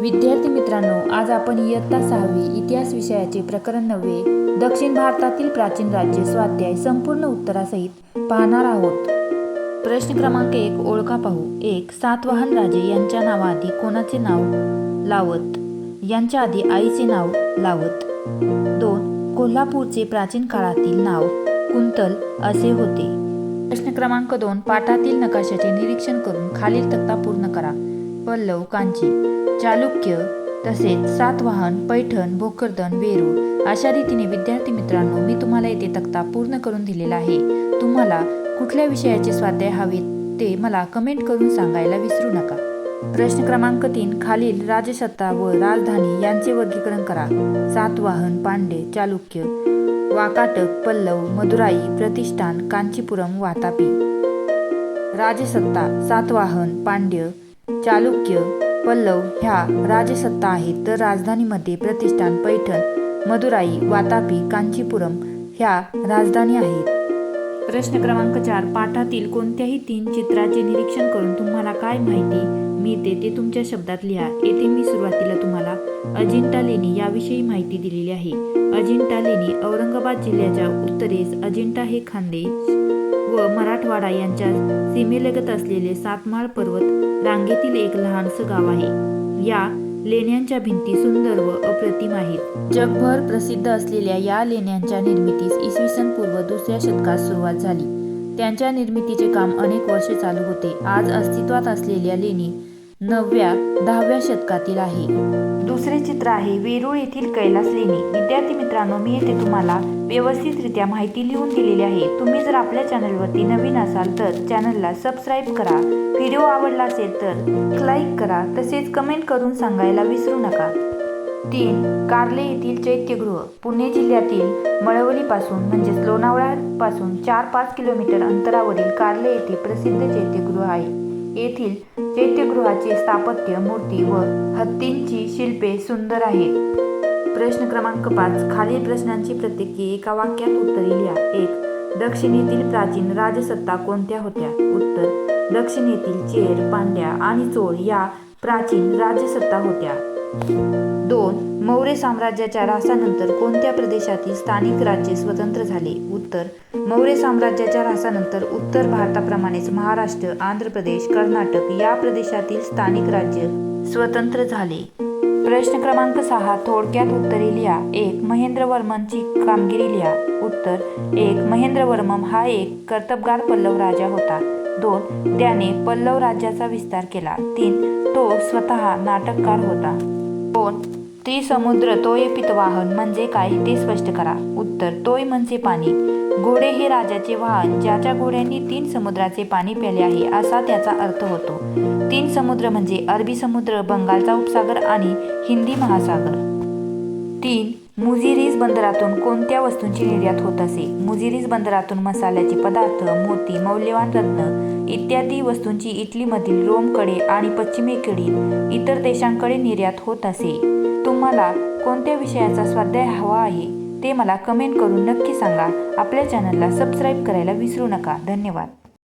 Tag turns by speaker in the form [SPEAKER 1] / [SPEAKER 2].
[SPEAKER 1] विद्यार्थी मित्रांनो आज आपण इयत्ता सहावी इतिहास विषयाचे प्रकरण नववे दक्षिण भारतातील प्राचीन राज्य स्वाध्याय संपूर्ण उत्तरासहित पाहणार आहोत. प्रश्न क्रमांक एक ओळखा पाहू. एक सातवाहन राजे यांच्या नावाआधी कोणाचे नाव? लावत. यांच्या आधी आईचे नाव? लावत. दोन कोल्हापूरचे प्राचीन काळातील नाव? कुंतल असे होते. प्रश्न क्रमांक दोन पाठातील नकाशाचे निरीक्षण करून खालील तक्ता पूर्ण करा. पल्लव कांची. चालुक्य तसेच सातवाहन पैठण भोकरदन वेरूळ अशा रीतीने विद्यार्थी मित्रांनो मी तुम्हाला येथे तक्ता पूर्ण करून दिलेला आहे. तुम्हाला कुठल्या विषयाचे स्वाध्याय हवेत ते मला कमेंट करून सांगायला विसरू नका. प्रश्न क्रमांक तीन खालील राजसत्ता व राजधानी यांचे वर्गीकरण करा. सातवाहन पांडे चालुक्य वाकाटक पल्लव मदुराई प्रतिष्ठान कांचीपुरम वातापी. राजसत्ता सातवाहन पांड्य चालुक्य पल्लव ह्या राजसत्ता आहेत. तर राजधानीमध्ये प्रतिष्ठान पैठण मदुराई वातापी कांचीपुरम ह्या राजधानी आहेत. प्रश्न क्रमांक चार. पाठातील कोणत्याही तीन चित्राचे निरीक्षण करून तुम्हाला काय माहिती मिळते ते तुमच्या शब्दात लिहा. येथे मी सुरुवातीला तुम्हाला अजिंठा लेणी याविषयी माहिती दिलेली आहे. अजिंठा लेणी औरंगाबाद जिल्ह्याच्या उत्तरेस अजिंठा हे खानदेश व मराठवाडा यांच्या सीमेलगत असलेले सातमाळ पर्वत रांगेतील एक लहानसं गाव आहे. या लेण्यांच्या भिंती सुंदर व अप्रतिम आहेत. जगभर प्रसिद्ध असलेल्या या लेण्यांच्या निर्मितीस इसवी सन पूर्व दुसऱ्या शतकात सुरुवात झाली. त्यांच्या निर्मितीचे काम अनेक वर्षे चालू होते. आज अस्तित्वात असलेल्या लेणी नवव्या दहाव्या शतकातील आहे. दुसरे चित्र आहे वेरूळ येथील कैलास लेणी. विद्यार्थी मित्रांनो मी येथे तुम्हाला व्यवस्थितरित्या माहिती लिहून दिलेली आहे. तुम्ही जर आपल्या चॅनलवरती नवीन असाल तर चॅनलला सबस्क्राईब करा. व्हिडिओ आवडला असेल तर लाईक करा. तसेच कमेंट करून सांगायला विसरू नका. तीन कार्ले येथील चैत्यगृह. पुणे जिल्ह्यातील मळवलीपासून म्हणजेच लोणावळ्यापासून चार पाच किलोमीटर अंतरावरील कार्ले येथे प्रसिद्ध चैत्यगृह आहे. येथील चैत्यगृहाचे स्थापत्य मूर्ती व हत्तींची शिल्पे सुंदर आहेत. प्रश्न क्रमांक पाच. खालील प्रश्नांची प्रत्येकी एका वाक्यात उत्तरे लिहा. एक दक्षिणेतील प्राचीन राजसत्ता कोणत्या होत्या? उत्तर दक्षिणेतील चेर पांड्या आणि चोळ या प्राचीन राजसत्ता होत्या. दोन मौर्य साम्राज्याच्या ऱ्हासानंतर कोणत्या प्रदेशातील स्थानिक राज्ये स्वतंत्र झाले? उत्तर मौर्य साम्राज्याच्या ऱ्हासानंतर उत्तर भारताप्रमाणेच महाराष्ट्र आंध्र प्रदेश कर्नाटक या प्रदेशातील स्थानिक राज्य स्वतंत्र झाले. प्रश्न क्रमांक सहा थोडक्यात उत्तरे लिहा. एक महेंद्रवर्मनची कामगिरी लिहा. उत्तर एक महेंद्रवर्मन हा एक कर्तबगार पल्लव राजा होता. दोन त्याने पल्लव राज्याचा विस्तार केला. तीन तो स्वतः नाटककार होता. दोन त्रिसमुद्र तोय पितवाहन म्हणजे काय ते स्पष्ट करा. उत्तर तोय म्हणजे पाणी. घोडे हे राजाचे वाहन ज्याच्या घोड्यांनी तीन समुद्राचे पाणी प्याले आहे असा त्याचा अर्थ होतो. तीन समुद्र म्हणजे अरबी समुद्र बंगालचा उपसागर आणि हिंदी महासागर. तीन मुजिरीज बंदरातून कोणत्या वस्तूंची निर्यात होत असे? मुजिरीज बंदरातून मसाल्याचे पदार्थ मोती मौल्यवान रत्न इत्यादी वस्तूंची इटलीमधील रोमकडे आणि पश्चिमेकडील इतर देशांकडे निर्यात होत असे. तुम्हाला कोणत्या विषयाचा स्वाध्याय हवा आहे? ते मला कमेंट करून नक्की सांगा. आपल्या चॅनलला सबस्क्राईब करायला विसरू नका. धन्यवाद.